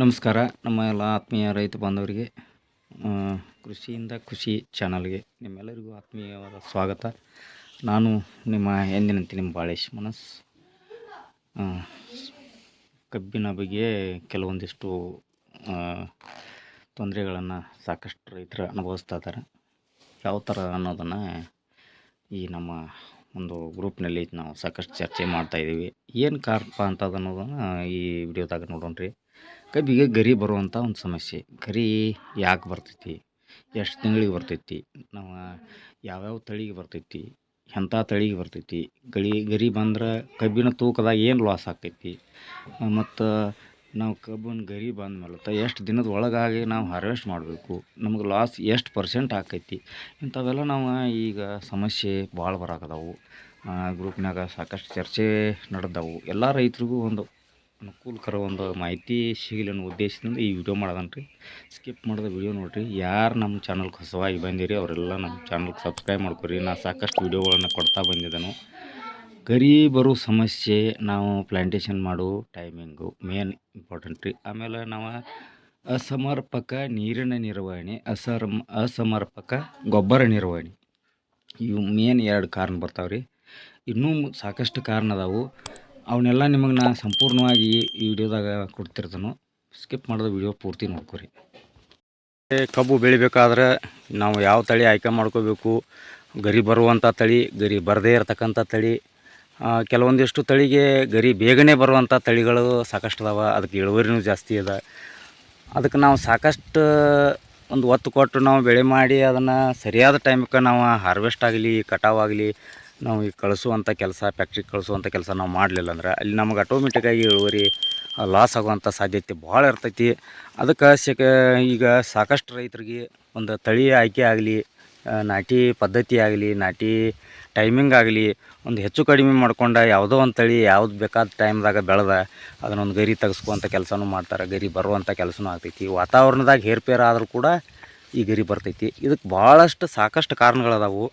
ನಮಸ್ಕಾರ. ನಮ್ಮ ಎಲ್ಲ ಆತ್ಮೀಯ ರೈತ ಬಾಂಧವರಿಗೆ ಕೃಷಿಯಿಂದ ಖುಷಿ ಚಾನಲ್ಗೆ ನಿಮ್ಮೆಲ್ಲರಿಗೂ ಆತ್ಮೀಯವಾದ ಸ್ವಾಗತ. ನಾನು ನಿಮ್ಮ ಎಂದಿನಂತೆ ನಿಮ್ಮ ಬಾಳೇಶ್ ಮನಸ್. ಕಬ್ಬಿನ ಬಗ್ಗೆ ಕೆಲವೊಂದಿಷ್ಟು ತೊಂದರೆಗಳನ್ನು ಸಾಕಷ್ಟು ರೈತರು ಅನುಭವಿಸ್ತಾ ಇದ್ದಾರೆ. ಯಾವ ಥರ ಅನ್ನೋದನ್ನು ಈ ನಮ್ಮ ಒಂದು ಗ್ರೂಪ್ನಲ್ಲಿ ನಾವು ಸಾಕಷ್ಟು ಚರ್ಚೆ ಮಾಡ್ತಾ ಇದ್ದೀವಿ. ಏನು ಕಾರಣಪ್ಪ ಅಂತದನ್ನೋದನ್ನು ಈ ವಿಡಿಯೋದಾಗ ನೋಡೋಣ ರೀ ಕಬ್ಬಿಗೆ ಗರಿ ಬರುವಂಥ ಒಂದು ಸಮಸ್ಯೆ. ಗರಿ ಯಾಕೆ ಬರ್ತೈತಿ? ಎಷ್ಟು ತಿಂಗಳಿಗೆ ಬರ್ತೈತಿ? ನಾವು ಯಾವ್ಯಾವ ತಳಿಗೆ ಬರ್ತೈತಿ? ಎಂಥ ತಳಿಗೆ ಬರ್ತೈತಿ? ಗಳಿ, ಗರಿ ಬಂದ್ರೆ ಕಬ್ಬಿನ ತೂಕದಾಗ ಏನು ಲಾಸ್ ಆಗ್ತೈತಿ? ಮತ್ತು ನಾವು ಕಬ್ಬಿನ ಗರಿ ಬಂದ ಬಂದ್ಮೇಲೆ ಎಷ್ಟು ದಿನದ ಒಳಗಾಗಿ ನಾವು ಹಾರ್ವೆಸ್ಟ್ ಮಾಡಬೇಕು? ನಮ್ಗೆ ಲಾಸ್ ಎಷ್ಟು ಪರ್ಸೆಂಟ್ ಆಕೈತಿ ಇಂಥವೆಲ್ಲ ನಾವು ಈಗ ಸಮಸ್ಯೆ ಭಾಳ ಬರಾಕದಾವು ಗ್ರೂಪ್ನಾಗ ಸಾಕಷ್ಟು ಚರ್ಚೆ ನಡೆದವು. ಎಲ್ಲ ರೈತರಿಗೂ ಒಂದು ಅನುಕೂಲಕರ ಒಂದು ಮಾಹಿತಿ ಸಿಗಲಿ ಅನ್ನೋ ಉದ್ದೇಶದಿಂದ ಈ ವಿಡಿಯೋ ಮಾಡೋದನ್ ರೀ ಸ್ಕಿಪ್ ಮಾಡಿದ ವಿಡಿಯೋ ನೋಡಿರಿ. ಯಾರು ನಮ್ಮ ಚಾನಲ್ಗೆ ಹೊಸವಾಗಿ ಬಂದಿರಿ, ಅವರೆಲ್ಲ ನಮ್ಮ ಚಾನಲ್ಗೆ ಸಬ್ಸ್ಕ್ರೈಬ್ ಮಾಡ್ಕೊರಿ. ನಾ ಸಾಕಷ್ಟು ವಿಡಿಯೋಗಳನ್ನು ಕೊಡ್ತಾ ಬಂದಿದ್ದೇನೆ ಗರಿ ಬರೋ ಸಮಸ್ಯೆ, ನಾವು ಪ್ಲ್ಯಾಂಟೇಷನ್ ಮಾಡೋ ಟೈಮಿಂಗು ಮೇನ್ ಇಂಪಾರ್ಟೆಂಟ್ ರೀ. ಆಮೇಲೆ ನಾವು ಅಸಮರ್ಪಕ ನೀರಿನ ನಿರ್ವಹಣೆ ಅಸರ್ಮ ಅಸಮರ್ಪಕ ಗೊಬ್ಬರ ನಿರ್ವಹಣೆ. ಇವು ಮೇನ್ ಎರಡು ಕಾರಣ ಬರ್ತಾವೆ ರೀ ಇನ್ನೂ ಸಾಕಷ್ಟು ಕಾರಣ ಅದಾವು. ಅವನ್ನೆಲ್ಲ ನಿಮಗೆ ನಾನು ಸಂಪೂರ್ಣವಾಗಿ ಈ ವಿಡಿಯೋದಾಗ ಕೊಡ್ತಿರ್ತಾನು ಸ್ಕಿಪ್ ಮಾಡಿದ ವಿಡಿಯೋ ಪೂರ್ತಿ ನೋಡ್ಕೊರಿ. ಕಬ್ಬು ಬೆಳಿಬೇಕಾದ್ರೆ ನಾವು ಯಾವ ತಳಿ ಆಯ್ಕೆ ಮಾಡ್ಕೋಬೇಕು? ಗರಿ ಬರುವಂಥ ತಳಿ, ಗರಿ ಬರದೇ ಇರತಕ್ಕಂಥ ತಳಿ ಕೆಲವೊಂದಿಷ್ಟು ತಳಿಗೆ ಗರಿ ಬೇಗನೆ ಬರುವಂಥ ತಳಿಗಳು ಸಾಕಷ್ಟು ಅದಾವ, ಅದಕ್ಕೆ ಇಳುವರಿನೂ ಜಾಸ್ತಿ ಅದ. ಅದಕ್ಕೆ ನಾವು ಸಾಕಷ್ಟು, ಒಂದು ಒತ್ತು ಕೊಟ್ಟು ನಾವು ಬೆಳೆ ಮಾಡಿ ಅದನ್ನು ಸರಿಯಾದ ಟೈಮ್ಗೆ ನಾವು ಹಾರ್ವೆಸ್ಟ್ ಆಗಲಿ ಕಟಾವಾಗಲಿ ನಾವು ಈಗ ಕಳಿಸುವಂಥ ಕೆಲಸ ಫ್ಯಾಕ್ಟ್ರಿಗೆ ಕಳಿಸುವಂಥ ಕೆಲಸ ನಾವು ಮಾಡಲಿಲ್ಲ ಅಂದ್ರೆ ಅಲ್ಲಿ ನಮಗೆ ಆಟೋಮೆಟಿಕ್ಕಾಗಿ ಇಳುವರಿ ಲಾಸ್ ಆಗುವಂಥ ಸಾಧ್ಯತೆ ಭಾಳ ಇರ್ತೈತಿ. ಅದಕ್ಕೆ ಶಕ, ಈಗ ಸಾಕಷ್ಟು ರೈತರಿಗೆ ಒಂದು ತಳಿ ಆಯ್ಕೆ ಆಗಲಿ ನಾಟಿ ಪದ್ಧತಿ ಆಗಲಿ, ನಾಟಿ ಟೈಮಿಂಗ್ ಆಗಲಿ, ಒಂದು ಹೆಚ್ಚು ಕಡಿಮೆ ಮಾಡ್ಕೊಂಡು ಯಾವುದೋ ಒಂದು ತಳಿ ಯಾವ್ದು ಬೇಕಾದ ಟೈಮ್ದಾಗ ಬೆಳೆದ ಅದನ್ನೊಂದು ಗರಿ ತೆಗೆಸ್ಕೊಂಥ ಕೆಲಸನೂ ಮಾಡ್ತಾರೆ. ಗರಿ ಬರುವಂಥ ಕೆಲಸನೂ ಆಗ್ತೈತಿ. ವಾತಾವರಣದಾಗ ಹೇರ್ಪೇರ್ ಆದರೂ ಕೂಡ ಈ ಗರಿ ಬರ್ತೈತಿ. ಇದಕ್ಕೆ ಭಾಳಷ್ಟು ಸಾಕಷ್ಟು ಕಾರಣಗಳದಾವು.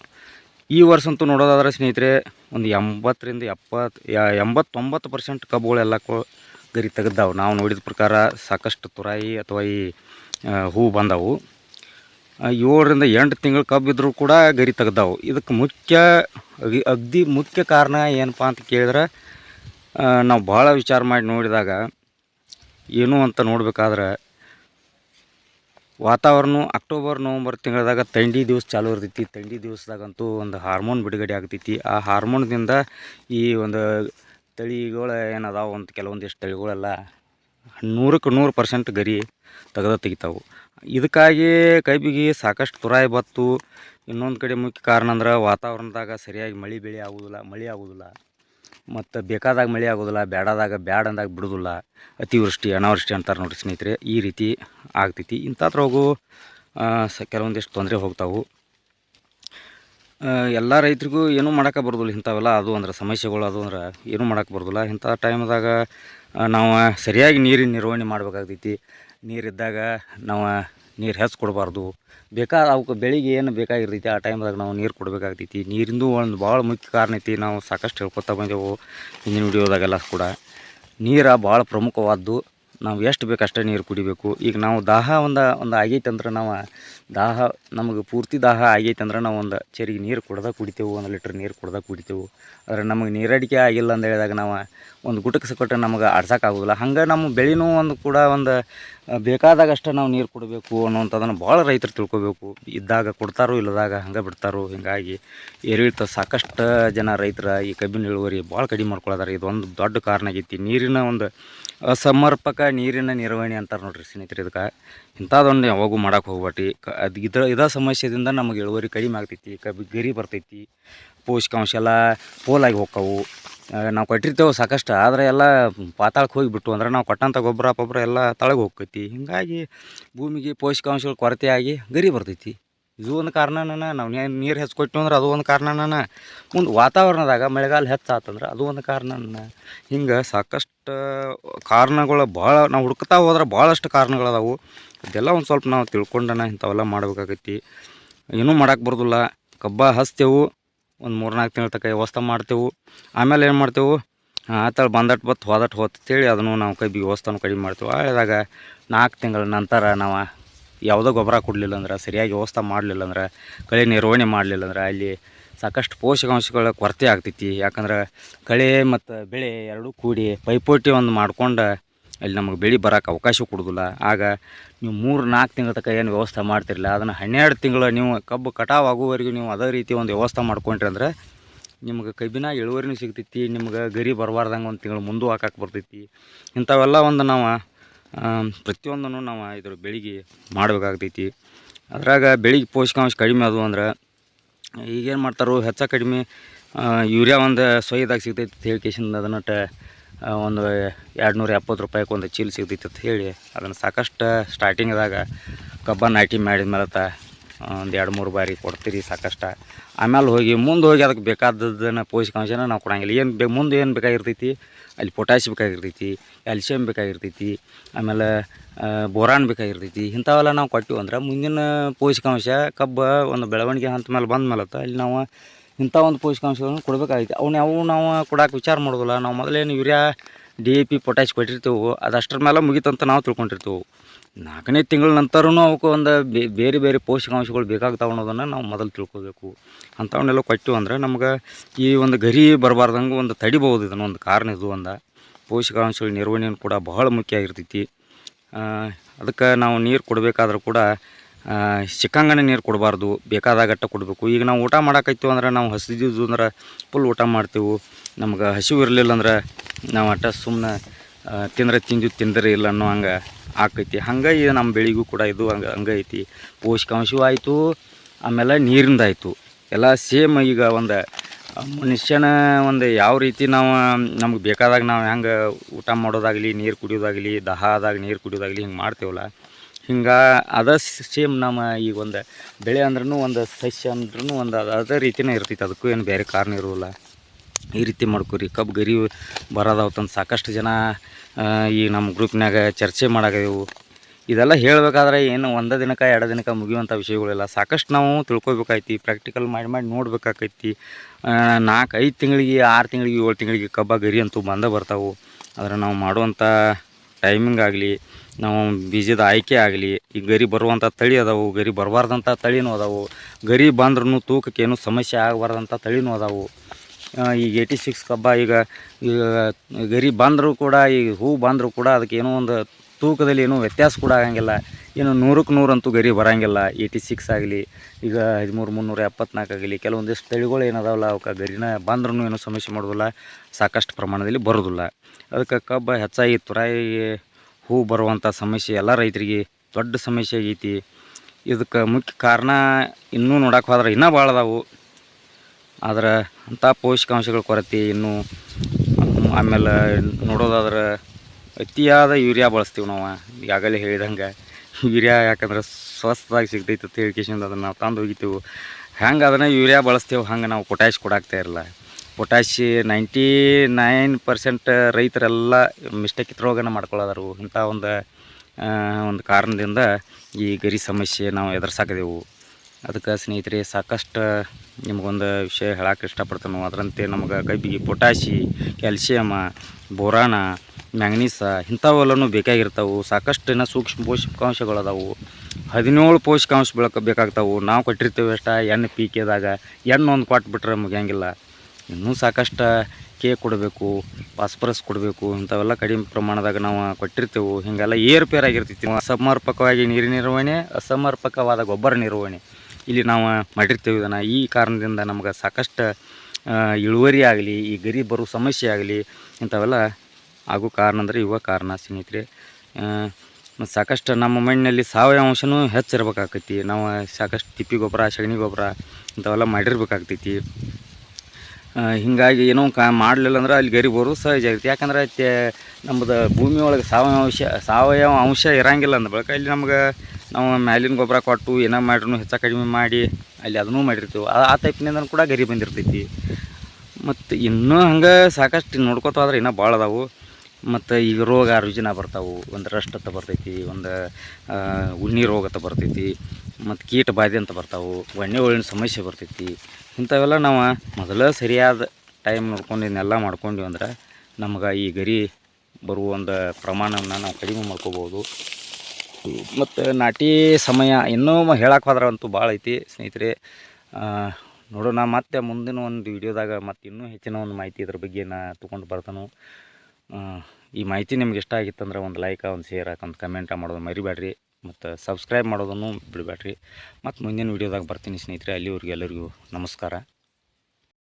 ಈ ವರ್ಷ ಅಂತೂ ನೋಡೋದಾದ್ರೆ ಸ್ನೇಹಿತರೆ, ಒಂದು ಎಂಬತ್ತರಿಂದ ಎಪ್ಪತ್ತು ಎಂಬತ್ತೊಂಬತ್ತು ಪರ್ಸೆಂಟ್ ಕಬ್ಬುಗಳೆಲ್ಲ ಕೊ, ಗರಿ ತೆಗೆದಾವು ನಾವು ನೋಡಿದ ಪ್ರಕಾರ ಸಾಕಷ್ಟು ತುರಾಯಿ ಅಥವಾ ಈ ಹೂ ಬಂದವು. ಏಳರಿಂದ ಎಂಟು ತಿಂಗಳು ಕಬ್ಬಿದ್ರೂ ಕೂಡ ಗರಿ ತೆಗೆದಾವು ಇದಕ್ಕೆ ಮುಖ್ಯ ಅಗಿ- ಅಗ್ದಿ ಮುಖ್ಯ ಕಾರಣ ಏನಪ್ಪ ಅಂತ ಕೇಳಿದ್ರೆ ನಾವು ಭಾಳ ವಿಚಾರ ಮಾಡಿ ನೋಡಿದಾಗ, ಏನು ಅಂತ ನೋಡ್ಬೇಕಾದ್ರೆ ವಾತಾವರಣ ಅಕ್ಟೋಬರ್, ನವಂಬರ್ ತಿಂಗಳದಾಗ ಥಂಡಿ ದಿವಸ ಚಾಲು ಇರ್ತೈತಿ. ಥಂಡಿ ದಿವಸದಾಗಂತೂ ಒಂದು ಹಾರ್ಮೋನ್ ಬಿಡುಗಡೆ ಆಗ್ತೈತಿ. ಆ ಹಾರ್ಮೋನ್ದಿಂದ ಈ ಒಂದು ತಳಿಗಳು ಏನದಾವ ಒಂದು ಕೆಲವೊಂದಿಷ್ಟು ತಳಿಗಳೆಲ್ಲ ನೂರಕ್ಕೆ ನೂರು ಪರ್ಸೆಂಟ್ ಗರಿ ತೆಗೆದ ತೆಗಿತಾವು. ಇದಕ್ಕಾಗಿ ಕೈಬಿಗಿ ಸಾಕಷ್ಟು ತುರಾಯಿ ಬತ್ತು. ಇನ್ನೊಂದು ಕಡೆ ಮುಖ್ಯ ಕಾರಣ ಅಂದ್ರೆ ವಾತಾವರಣದಾಗ ಸರಿಯಾಗಿ ಮಳೆ ಬೆಳೆ ಆಗೋದಿಲ್ಲ, ಮಳೆ ಆಗೋದಿಲ್ಲ. ಮತ್ತು ಬೇಕಾದಾಗ ಮಳೆ ಆಗೋದಿಲ್ಲ ಬೇಡಾದಾಗ ಬ್ಯಾಡ ಅಂದಾಗ ಬಿಡೋದಿಲ್ಲ. ಅತಿವೃಷ್ಟಿ ಅನಾವೃಷ್ಟಿ ಅಂತಾರೆ ನೋಡಿ ಸ್ನೇಹಿತರೆ ಈ ರೀತಿ ಆಗ್ತೈತಿ. ಆ, ಸ ಕೆಲವೊಂದಿಷ್ಟು ತೊಂದರೆ ಹೋಗ್ತಾವು. ಎಲ್ಲ ರೈತರಿಗೂ ಏನೂ ಮಾಡೋಕೆ ಬರೋದಿಲ್ಲ ಇಂಥವೆಲ್ಲ. ಅದು ಅಂದ್ರೆ ಸಮಸ್ಯೆಗಳು ಅದು ಅಂದ್ರೆ ಏನೂ ಮಾಡೋಕೆ ಬರೋದಿಲ್ಲ. ಇಂಥ ಟೈಮ್ದಾಗ ನಾವು ಸರಿಯಾಗಿ ನೀರಿನ ನಿರ್ವಹಣೆ ಮಾಡಬೇಕಾಗ್ತೈತಿ. ನೀರಿದ್ದಾಗ ನಾವು ನೀರು ಹೆಚ್ಚು ಕೊಡಬಾರ್ದು. ಬೇಕಾದ ಅವಕ್ಕೆ ಬೆಳಿಗ್ಗೆ ಏನು ಬೇಕಾಗಿರ್ತೈತಿ, ಆ ಟೈಮ್ದಾಗ ನಾವು ನೀರು ಕೊಡಬೇಕಾಗ್ತೈತಿ. ನೀರಿಂದು ಒಂದು ಭಾಳ ಮುಖ್ಯ ಕಾರಣ ಐತಿ, ನಾವು ಸಾಕಷ್ಟು ಹೇಳ್ಕೊತಾ ಬಂದೆವು ಹಿಂದಿನ ವಿಡಿಯೋದಾಗೆಲ್ಲ ಕೂಡ. ನೀರು ಭಾಳ ಪ್ರಮುಖವಾದ್ದು. ನಾವು ಎಷ್ಟು ಬೇಕು ಅಷ್ಟೇ ನೀರು ಕುಡಿಬೇಕು. ಈಗ ನಾವು ದಾಹ ಒಂದು ಒಂದು ಆಗೈತೆ ಅಂದ್ರೆ ನಾವು ದಾಹ, ನಮಗೆ ಪೂರ್ತಿ ದಾಹ ಆಗೈತೆ ಅಂದ್ರೆ ನಾವು ಒಂದು ಚರಿಗೆ ನೀರು ಕುಡ್ದ ಕುಡಿತೇವೆ, ಒಂದು ಲೀಟ್ರ್ ನೀರು ಕುಡ್ದ ಕುಡಿತೇವೆ. ಆದರೆ ನಮಗೆ ನೀರಡಿಕೆ ಆಗಿಲ್ಲ ಅಂತ ಹೇಳಿದಾಗ ನಾವು ಒಂದು ಗುಟಕ್ಕೆ ಸಕೊಟ್ಟರೆ ನಮಗೆ ಆಡ್ಸೋಕ್ಕಾಗೋದಿಲ್ಲ ಹಂಗೆ ನಮ್ಮ ಬೆಳೆನೂ ಒಂದು ಕೂಡ ಒಂದು ಆ, ಬೇಕಾದಾಗ ಅಷ್ಟೇ ನಾವು ನೀರು ಕೊಡಬೇಕು ಅನ್ನೋವಂಥದ್ದನ್ನು ಭಾಳ ರೈತರು ತಿಳ್ಕೊಬೇಕು. ಇದ್ದಾಗ ಕೊಡ್ತಾರೋ ಇಲ್ಲದಾಗ ಹಂಗೆ ಬಿಡ್ತಾರೋ ಹಿಂಗಾಗಿ ಏರಿಳಿತ ಸಾಕಷ್ಟು ಜನ ರೈತರ ಈ ಕಬ್ಬಿನ ಇಳುವರಿ ಭಾಳ ಕಡಿಮೆ ಮಾಡ್ಕೊಳದಾರೆ. ಇದೊಂದು ದೊಡ್ಡ ಕಾರಣ ಆಗೈತಿ. ನೀರಿನ ಒಂದು ಅಸಮರ್ಪಕ ನೀರಿನ ನಿರ್ವಹಣೆ ಅಂತಾರೆ ನೋಡ್ರಿ ಸ್ನೇಹಿತರೆ ಇದಕ್ಕೆ. ಇಂಥದ್ದೊಂದು ಯಾವಾಗೂ ಮಾಡೋಕೆ ಕ ಅದು ಇದ್ರ ಇದ ಸಮಸ್ಯೆದಿಂದ ನಮಗೆ ಇಳುವರಿ ಕಡಿಮೆ ಆಗ್ತೈತಿ. ಕಬ್ಬಿ ಗರಿ ಬರ್ತೈತಿ. ಪೋಷಕಾಂಶ ಎಲ್ಲ ಪೋಲಾಗಿ ಹೋಕ್ಕವು ನಾವು ಕೊಟ್ಟಿರ್ತೇವೆ ಸಾಕಷ್ಟು, ಆದರೆ ಎಲ್ಲ ಪಾತಾಳಕ್ಕೆ ಹೋಗಿಬಿಟ್ಟು ಅಂದ್ರೆ ನಾವು ಕೊಟ್ಟಂಥ ಗೊಬ್ಬರ ಪೊಬ್ಬರ ಎಲ್ಲ ತಳಗೆ ಹೋಗ್ತೈತಿ. ಹೀಗಾಗಿ ಭೂಮಿಗೆ ಪೋಷಕಾಂಶಗಳ ಕೊರತೆಯಾಗಿ ಗರಿ ಬರ್ತೈತಿ. ಇದು ಒಂದು ಕಾರಣನ ನಾವು ನೀರು ಹೆಚ್ಚು ಕೊಟ್ಟು ಅಂದ್ರೆ ಅದು ಒಂದು ಕಾರಣನ ಮುಂದೆ ವಾತಾವರಣದಾಗ ಮಳೆಗಾಲ ಹೆಚ್ಚಾತಂದ್ರೆ ಅದು ಒಂದು ಕಾರಣನ ಹಿಂಗೆ ಸಾಕಷ್ಟು ಕಾರಣಗಳು ಭಾಳ, ನಾವು ಹುಡುಕ್ತಾ ಹೋದ್ರೆ ಭಾಳಷ್ಟು ಕಾರಣಗಳದಾವು. ಇದೆಲ್ಲ ಒಂದು ಸ್ವಲ್ಪ ನಾವು ತಿಳ್ಕೊಂಡನ ಇಂಥವೆಲ್ಲ ಮಾಡಬೇಕಾಗತ್ತಿ ಏನೂ ಮಾಡಕ್ಕೆ ಬರೋದಿಲ್ಲ. ಕಬ್ಬ ಹಚ್ತೇವು. ಒಂದು ಮೂರ್ನಾಲ್ಕು ತಿಂಗಳ ತನಕ ವ್ಯವಸ್ಥೆ ಮಾಡ್ತೇವೆ. ಆಮೇಲೆ ಏನು ಮಾಡ್ತೇವೆ? ಆತಳ ಬಂದಟ್ಟು ಬತ್ತು ಹೋದಟ್ಟು ಹೋತೇಳಿ ಅದನ್ನು ನಾವು ಕೈ ವ್ಯವಸ್ಥೆನೂ ಕಡಿಮೆ ಮಾಡ್ತೇವೆ. ಆಳಿದಾಗ ನಾಲ್ಕು ತಿಂಗಳ ನಂತರ ನಾವು ಯಾವುದೋ ಗೊಬ್ಬರ ಕೊಡಲಿಲ್ಲ ಅಂದ್ರೆ, ಸರಿಯಾಗಿ ವ್ಯವಸ್ಥೆ ಮಾಡಲಿಲ್ಲ ಅಂದ್ರೆ, ಕಳೆ ನಿರ್ವಹಣೆ ಮಾಡಲಿಲ್ಲ ಅಂದ್ರೆ, ಅಲ್ಲಿ ಸಾಕಷ್ಟು ಪೋಷಕಾಂಶಗಳ ಕೊರತೆ ಆಗ್ತೈತಿ. ಯಾಕಂದ್ರೆ ಕಳೆ ಮತ್ತು ಬೆಳೆ ಎರಡೂ ಕೂಡಿ ಪೈಪೋಟಿ ಒಂದು ಮಾಡ್ಕೊಂಡು ಅಲ್ಲಿ ನಮಗೆ ಬೆಳೆ ಬರೋಕೆ ಅವಕಾಶ ಕೊಡೋದಿಲ್ಲ. ಆಗ ನೀವು ಮೂರು ನಾಲ್ಕು ತಿಂಗಳ ತನಕ ಏನು ವ್ಯವಸ್ಥೆ ಮಾಡ್ತಿರಲಿಲ್ಲ. ಅದನ್ನು ಹನ್ನೆರಡು ತಿಂಗಳು ನೀವು ಕಬ್ಬು ಕಟಾವು ಆಗುವವರೆಗೂ ನೀವು ಅದೇ ರೀತಿ ಒಂದು ವ್ಯವಸ್ಥೆ ಮಾಡ್ಕೊಂಡ್ರಿ ಅಂದ್ರೆ ನಿಮ್ಗೆ ಕಬ್ಬಿನ ಇಳುವರಿನೂ ಸಿಗ್ತೈತಿ, ನಿಮ್ಗೆ ಗರಿ ಬರಬಾರ್ದಂಗೆ ಒಂದು ತಿಂಗಳು ಮುಂದೆ ಹಾಕಕ್ಕೆ ಬರ್ತೈತಿ. ಇಂಥವೆಲ್ಲ ಒಂದು ನಾವು ಪ್ರತಿಯೊಂದನ್ನು ನಾವು ಇದ್ರ ಬೆಳಿಗ್ಗೆ ಮಾಡಬೇಕಾಗ್ತೈತಿ. ಅದ್ರಾಗ ಬೆಳಿಗ್ಗೆ ಪೋಷಕಾಂಶ ಕಡಿಮೆ ಅದು ಅಂದ್ರೆ ಈಗೇನು ಮಾಡ್ತಾರೋ, ಹೆಚ್ಚು ಕಡಿಮೆ ಯೂರಿಯಾ ಒಂದು ಸೊಯ್ದಾಗ ಸಿಗ್ತೈತಿ ಅಂತ ಹೇಳಿ ಕೇಸಿಂದ ಅದನ್ನ ಒಂದು ಎರಡು ನೂರ ಎಪ್ಪತ್ತು ರೂಪಾಯಿಗೆ ಒಂದು ಚೀಲ ಸಿಗ್ತೈತಿ ಅಂತ ಹೇಳಿ ಅದನ್ನು ಸಾಕಷ್ಟು ಸ್ಟಾರ್ಟಿಂಗ್ದಾಗ ಕಬ್ಬ ನಾಟಿ ಮಾಡಿದ ಮೇಲೆ ಒಂದು ಎರಡು ಮೂರು ಬಾರಿ ಕೊಡ್ತೀರಿ ಸಾಕಷ್ಟು. ಆಮೇಲೆ ಹೋಗಿ ಮುಂದೆ ಹೋಗಿ ಅದಕ್ಕೆ ಬೇಕಾದದ್ದನ್ನು ಪೋಷಕಾಂಶನ ನಾವು ಕೊಡಂಗಿಲ್ಲ. ಏನು ಬೇ, ಮುಂದೆ ಏನು ಬೇಕಾಗಿರ್ತೈತಿ? ಅಲ್ಲಿ ಪೊಟ್ಯಾಶ್ ಬೇಕಾಗಿರ್ತೈತಿ ಕ್ಯಾಲ್ಸಿಯಮ್ ಬೇಕಾಗಿರ್ತೈತಿ, ಆಮೇಲೆ ಬೋರಾನ್ ಬೇಕಾಗಿರ್ತೈತಿ, ಇಂಥವೆಲ್ಲ ನಾವು ಕೊಟ್ಟಿವಿ ಅಂದ್ರೆ ಮುಂದಿನ ಪೋಷಕಾಂಶ ಕಬ್ಬ ಒಂದು ಬೆಳವಣಿಗೆ ಹಂತ ಮೇಲೆ ಬಂದ ಮೇಲೆ ಅಲ್ಲಿ ನಾವು ಇಂಥ ಒಂದು ಪೋಷಕಾಂಶಗಳನ್ನು ಕೊಡಬೇಕಾಗಿತ್ತು ಅವನ್ನ ಯಾವ ನಾವು ಕೊಡಕ್ಕೆ ವಿಚಾರ ಮಾಡೋದಿಲ್ಲ. ನಾವು ಮೊದಲೇನು urea, D A P, potash ಕೊಟ್ಟಿರ್ತೇವೆ, ಅದು ಅಷ್ಟರ ಮೇಲೆ ಮುಗಿತಂತ ನಾವು ತಿಳ್ಕೊಂಡಿರ್ತೇವೆ. ನಾಲ್ಕನೇ ತಿಂಗಳ ನಂತರೂ ಅವಕ್ಕೆ ಒಂದು ಬೇರೆ ಬೇರೆ ಪೋಷಕಾಂಶಗಳು ಬೇಕಾಗ್ತಾವೆ ಅನ್ನೋದನ್ನು ನಾವು ಮೊದಲು ತಿಳ್ಕೊಬೇಕು. ಅಂಥವನ್ನೆಲ್ಲ ಕೊಟ್ಟು ಅಂದ್ರೆ ನಮ್ಗೆ ಈ ಒಂದು ಗರಿ ಬರಬಾರ್ದಂಗೆ ಒಂದು ತಡಿಬಹುದು. ಇದನ್ನು ಒಂದು ಕಾರಣ ಇದು ಒಂದು ಪೋಷಕಾಂಶಗಳ ನಿರ್ವಹಣೆಯೂ ಕೂಡ ಬಹಳ ಮುಖ್ಯ ಆಗಿರ್ತೈತಿ. ಅದಕ್ಕೆ ನಾವು ನೀರು ಕೊಡಬೇಕಾದ್ರೂ ಕೂಡ ಸಿಕ್ಕಂಗನೆ ನೀರು ಕೊಡಬಾರ್ದು ಬೇಕಾದಾಗಟ್ಟ ಕೊಡಬೇಕು. ಈಗ ನಾವು ಊಟ ಮಾಡಾಕೈತೀವಿ ಅಂದ್ರೆ ನಾವು ಹಸಿದಿದ್ದು ಅಂದ್ರೆ ಫುಲ್ ಊಟ ಮಾಡ್ತೀವಿ. ನಮ್ಗೆ ಹಸಿವು ಇರಲಿಲ್ಲ ಅಂದ್ರೆ ನಾವು ಅಟ್ಟ ಸುಮ್ಮನೆ ತಿಂದ್ರೆ ತಿಂದು ತಿಂದರೆ ಇಲ್ಲ ಅನ್ನೋ ಹಂಗೆ ಆಕೈತಿ. ಹಂಗೆ ಇದು ನಮ್ಮ ಬೆಳೆಗೂ ಕೂಡ ಇದು ಹಂಗೆ ಹಂಗೆ ಐತಿ ಪೋಷಕಾಂಶವೂ ಆಯಿತು, ಆಮೇಲೆ ನೀರಿಂದ ಆಯಿತು. ಎಲ್ಲ ಸೇಮ್ ಈಗ ಒಂದು, ಮನುಷ್ಯನ ಒಂದು ಯಾವ ರೀತಿ ನಾವು, ನಮ್ಗೆ ಬೇಕಾದಾಗ ನಾವು ಹೆಂಗೆ ಊಟ ಮಾಡೋದಾಗಲಿ, ನೀರು ಕುಡಿಯೋದಾಗಲಿ, ದಹ ಆದಾಗ ನೀರು ಕುಡಿಯೋದಾಗಲಿ ಹಿಂಗೆ ಮಾಡ್ತೀವಲ್ಲ ಹಿಂಗೆ ಅದ ಸೇಮ್ ನಮ್ಮ ಈಗ ಒಂದು ಬೆಳೆ ಅಂದ್ರೂ ಒಂದು ಸಸ್ಯ ಅಂದ್ರೂ ಒಂದು ಅದು, ಅದೇ ರೀತಿನೇ ಇರ್ತೈತೆ. ಅದಕ್ಕೂ ಏನು ಬೇರೆ ಕಾರಣ ಇರೋಲ್ಲ ಈ ರೀತಿ ಮಾಡ್ಕೊರಿ. ಕಬ್ಬು ಗರಿ ಬರೋದಾವತ್ತಂದು ಸಾಕಷ್ಟು ಜನ ಈ ನಮ್ಮ ಗ್ರೂಪ್ನಾಗ ಚರ್ಚೆ ಮಾಡಾಕವು ಇದೆಲ್ಲ ಹೇಳಬೇಕಾದ್ರೆ ಏನು ಒಂದು ದಿನಕ್ಕೆ ಎರಡು ದಿನಕ್ಕೆ ಮುಗಿಯುವಂಥ ವಿಷಯಗಳೆಲ್ಲ ಸಾಕಷ್ಟು ನಾವು ತಿಳ್ಕೊಬೇಕಾಯ್ತಿ. ಪ್ರಾಕ್ಟಿಕಲ್ ಮಾಡಿ ಮಾಡಿ ನೋಡ್ಬೇಕಾಕೈತಿ. ನಾಲ್ಕು ಐದು ತಿಂಗಳಿಗೆ, ಆರು ತಿಂಗಳಿಗೆ, ಏಳು ತಿಂಗಳಿಗೆ ಕಬ್ಬ ಗರಿ ಅಂತೂ ಬಂದೇ ಬರ್ತಾವೆ. ಆದರೆ ನಾವು ಮಾಡುವಂಥ ಟೈಮಿಂಗ್ ಆಗಲಿ, ನಾವು ಬೀಜದ ಆಯ್ಕೆ ಆಗಲಿ, ಈ ಗರಿ ಬರುವಂಥ ತಳಿ ಅದಾವು, ಗರಿ ಬರಬಾರ್ದಂಥ ತಳಿನೂ ಅದಾವು, ಗರಿ ಬಂದ್ರೂ ತೂಕಕ್ಕೆ ಏನೂ ಸಮಸ್ಯೆ ಆಗಬಾರ್ದಂಥ ತಳಿನೂ ಅದಾವು. ಈಗ ಏಯ್ಟಿ ಸಿಕ್ಸ್ ಕಬ್ಬ ಈಗ ಗರಿ ಬಂದರೂ ಕೂಡ ಈಗ ಹೂ ಬಂದರೂ ಕೂಡ ಅದಕ್ಕೆ ಏನೋ ಒಂದು ತೂಕದಲ್ಲಿ ಏನೂ ವ್ಯತ್ಯಾಸ ಕೂಡ ಆಗಂಗಿಲ್ಲ. ಏನು ನೂರಕ್ಕೆ ನೂರಂತೂ ಗರಿ ಬರಂಗಿಲ್ಲ. ಏಯ್ಟಿ ಸಿಕ್ಸ್ ಆಗಲಿ, ಈಗ ಹದಿಮೂರು, ಮುನ್ನೂರ, ಎಪ್ಪತ್ನಾಲ್ಕು ಆಗಲಿ, ಕೆಲವೊಂದಿಷ್ಟು ತಳಿಗಳು ಏನದಾವಲ್ಲ, ಅವಕ್ಕೆ ಗರಿನ ಬಂದ್ರೂ ಏನೂ ಸಮಸ್ಯೆ ಮಾಡೋದಿಲ್ಲ, ಸಾಕಷ್ಟು ಪ್ರಮಾಣದಲ್ಲಿ ಬರೋದಿಲ್ಲ. ಅದಕ್ಕೆ ಕಬ್ಬು ಹೆಚ್ಚಾಗಿ ತುರಾಯಿ ಹೂ ಬರುವಂಥ ಸಮಸ್ಯೆ ಎಲ್ಲ ರೈತರಿಗೆ ದೊಡ್ಡ ಸಮಸ್ಯೆ ಆಗೈತಿ. ಇದಕ್ಕೆ ಮುಖ್ಯ ಕಾರಣ ಇನ್ನೂ ನೋಡಕ್ಕೆ ಹೋದ್ರೆ ಇನ್ನೂ ಭಾಳ ಅದಾವು. ಆದ್ರೆ ಅಂಥ ಪೋಷಕಾಂಶಗಳ ಕೊರತೆ ಇನ್ನೂ, ಆಮೇಲೆ ನೋಡೋದಾದ್ರೆ ಅತಿಯಾದ ಯೂರಿಯಾ ಬಳಸ್ತೀವಿ ನಾವು. ಈಗಾಗಲೇ ಹೇಳಿದಂಗೆ. ಯೂರಿಯಾ ಯಾಕಂದ್ರೆ ಸ್ವಸ್ಥದಾಗಿ ಸಿಗ್ತೈತೆ ಅಂತ ಹೇಳಿಕೇಶಿಂದ ಅದನ್ನು ನಾವು ತಂದು ಹೋಗಿತೀವಿ ಹ್ಯಾಂಗೆ ಅದನ್ನು ಯೂರಿಯಾ ಬಳಸ್ತೇವೆ ಹಂಗೆ ನಾವು ಪೊಟ್ಯಾಶ್ ಕೊಡಾಕ್ತಾ ಇರಲ್ಲ. ಪೊಟ್ಯಾಶ್ ನೈಂಟಿ ನೈನ್ ಪರ್ಸೆಂಟ್ ರೈತರೆಲ್ಲ ಮಿಸ್ಟೇಕ್ ಇದ್ರೊಳಗನ ಮಾಡ್ಕೊಳ್ಳೋದಾರು ಇಂಥ ಒಂದು ಒಂದು ಕಾರಣದಿಂದ ಈ ಗರಿ ಸಮಸ್ಯೆ ನಾವು ಎದುರ್ಸಾಕಿದೆವು. ಅದಕ್ಕೆ ಸ್ನೇಹಿತರೆ, ಸಾಕಷ್ಟು ನಿಮಗೊಂದು ವಿಷಯ ಹೇಳಕ್ಕೆ ಇಷ್ಟಪಡ್ತೇನೆ. ಅದರಂತೆ ನಮಗೆ ಕಬ್ಬಿಗೆ ಪೊಟ್ಯಾಶಿ ಕ್ಯಾಲ್ಸಿಯಮ ಬೋರಾನ ಮ್ಯಾಂಗ್ನೀಸ ಇಂಥವೆಲ್ಲನೂ ಬೇಕಾಗಿರ್ತಾವೆ. ಸಾಕಷ್ಟು ಇನ್ನು ಸೂಕ್ಷ್ಮ ಪೋಷಕಾಂಶಗಳು ಅದಾವು. ಹದಿನೇಳು ಪೋಷಕಾಂಶ ಬೆಳಕ ಬೇಕಾಗ್ತಾವೆ. ನಾವು ಕೊಟ್ಟಿರ್ತೇವೆ ಅಷ್ಟ, ಎಣ್ಣೆ ಪೀಕೆದಾಗ ಎಣ್ಣೆ ಒಂದು ಕೊಟ್ಬಿಟ್ರೆ ಮುಗಿಯಂಗಿಲ್ಲ. ಇನ್ನೂ ಸಾಕಷ್ಟು ಕೆ ಕೊಡಬೇಕು, ಫಾಸ್ಫರಸ್ ಕೊಡಬೇಕು, ಇಂಥವೆಲ್ಲ ಕಡಿಮೆ ಪ್ರಮಾಣದಾಗ ನಾವು ಕೊಟ್ಟಿರ್ತೇವೆ. ಹೀಗೆಲ್ಲ ಏರುಪೇರು ಆಗಿರ್ತೈತಿ. ಅಸಮರ್ಪಕವಾಗಿ ನೀರಿನ ನಿರ್ವಹಣೆ, ಅಸಮರ್ಪಕವಾದ ಗೊಬ್ಬರ ನಿರ್ವಹಣೆ. ಇಲ್ಲಿ ನಾವು ಮಾಡಿರ್ತೇವೆ ಇದನ್ನು. ಈ ಕಾರಣದಿಂದ ನಮ್ಗೆ ಸಾಕಷ್ಟು ಇಳುವರಿ ಆಗಲಿ, ಈ ಗರಿ ಬರೋ ಸಮಸ್ಯೆ ಆಗಲಿ, ಇಂಥವೆಲ್ಲ ಆಗೋ ಕಾರಣ ಅಂದರೆ ಇವ ಕಾರಣ ಸ್ನೇಹಿತರೆ. ಸಾಕಷ್ಟು ನಮ್ಮ ಮಣ್ಣಿನಲ್ಲಿ ಸಾವಯವ ಅಂಶನೂ ಹೆಚ್ಚಿರಬೇಕಾಗ್ತೈತಿ ನಾವು ಸಾಕಷ್ಟು ತಿಪ್ಪಿ ಗೊಬ್ಬರ, ಸಗಣಿ ಗೊಬ್ಬರ ಇಂಥವೆಲ್ಲ ಮಾಡಿರ್ಬೇಕಾಗ್ತೈತಿ. ಹೀಗಾಗಿ ಏನೋ ಕಾ ಮಾಡಲಿಲ್ಲ ಅಂದ್ರೆ ಅಲ್ಲಿ ಗರಿ ಬರೋದು ಸಹಜ ಆಗುತ್ತೆ ಯಾಕಂದ್ರೆ ನಮ್ಮದು ಭೂಮಿ ಒಳಗೆ ಸಾವಯವ ಅಂಶ ಸಾವಯವ ಅಂಶ ಇರಂಗಿಲ್ಲ ಅಂದ ಬಳಿಕ ಇಲ್ಲಿ ನಮ್ಗೆ ನಾವು ಮ್ಯಾಲಿನ ಗೊಬ್ಬರ ಕೊಟ್ಟು ಏನೋ ಮಾಡ್ರೂ ಹೆಚ್ಚು ಕಡಿಮೆ ಮಾಡಿ ಅಲ್ಲಿ ಅದನ್ನೂ ಮಾಡಿರ್ತೀವಿ. ಆ ಟೈಪ್ನಿಂದ ಕೂಡ ಗರಿ ಬಂದಿರ್ತೈತಿ. ಮತ್ತು ಇನ್ನೂ ಹಂಗೆ ಸಾಕಷ್ಟು ನೋಡ್ಕೊತ ಹೋದ್ರೆ ಇನ್ನೂ ಭಾಳ ಅದಾವು. ಮತ್ತು ಈಗ ರೋಗ ರುಜಿನ ಬರ್ತಾವೆ, ಒಂದು ರಸ್ಟ್ ಅಂತ ಬರ್ತೈತಿ, ಒಂದು ಉಣ್ಣಿ ರೋಗ ಅಂತ ಬರ್ತೈತಿ, ಮತ್ತು ಕೀಟ ಬಾಧೆ ಅಂತ ಬರ್ತಾವೆ ಒಣ್ಣೆ ಒಳ್ಳಿನ ಸಮಸ್ಯೆ ಬರ್ತೈತಿ, ಇಂಥವೆಲ್ಲ ನಾವು ಮೊದಲ ಸರಿಯಾದ ಟೈಮ್ ನೋಡ್ಕೊಂಡು ಇದನ್ನೆಲ್ಲ ಮಾಡ್ಕೊಂಡ್ವಿ ಅಂದ್ರೆ ನಮ್ಗೆ ಈ ಗರಿ ಬರುವ ಒಂದು ಪ್ರಮಾಣವನ್ನು ನಾವು ಕಡಿಮೆ ಮಾಡ್ಕೋಬೋದು. ಮತ್ತು ನಾಟಿ ಸಮಯ ಇನ್ನೂ ಹೇಳಕ್ಕೆ ಹೋದ್ರೆ ಅಂತೂ ಭಾಳ ಐತಿ. ಸ್ನೇಹಿತರೆ ನೋಡೋಣ, ಮತ್ತೆ ಮುಂದಿನ ಒಂದು ವಿಡಿಯೋದಾಗ ಮತ್ತೆ ಇನ್ನೂ ಹೆಚ್ಚಿನ ಒಂದು ಮಾಹಿತಿ ಇದ್ರ ಬಗ್ಗೆ ನಾ ತೊಗೊಂಡು ಬರ್ತಾನು. ಈ ಮಾಹಿತಿ ನಿಮ್ಗೆ ಇಷ್ಟ ಆಗಿತ್ತಂದ್ರೆ ಒಂದು ಲೈಕ್, ಒಂದು ಶೇರ್ ಒಂದು ಕಮೆಂಟ ಮಾಡೋದು ಮರಿಬೇಡ್ರಿ. ಮತ್ತು ಸಬ್ಸ್ಕ್ರೈಬ್ ಮಾಡೋದನ್ನು ಬಿಡಬೇಡ್ರಿ. ಮತ್ತು ಮುಂದಿನ ವೀಡಿಯೋದಾಗ ಬರ್ತೀನಿ ಸ್ನೇಹಿತರೆ ಅಲ್ಲಿವರೆಗೆ ಎಲ್ಲರಿಗೂ ನಮಸ್ಕಾರ.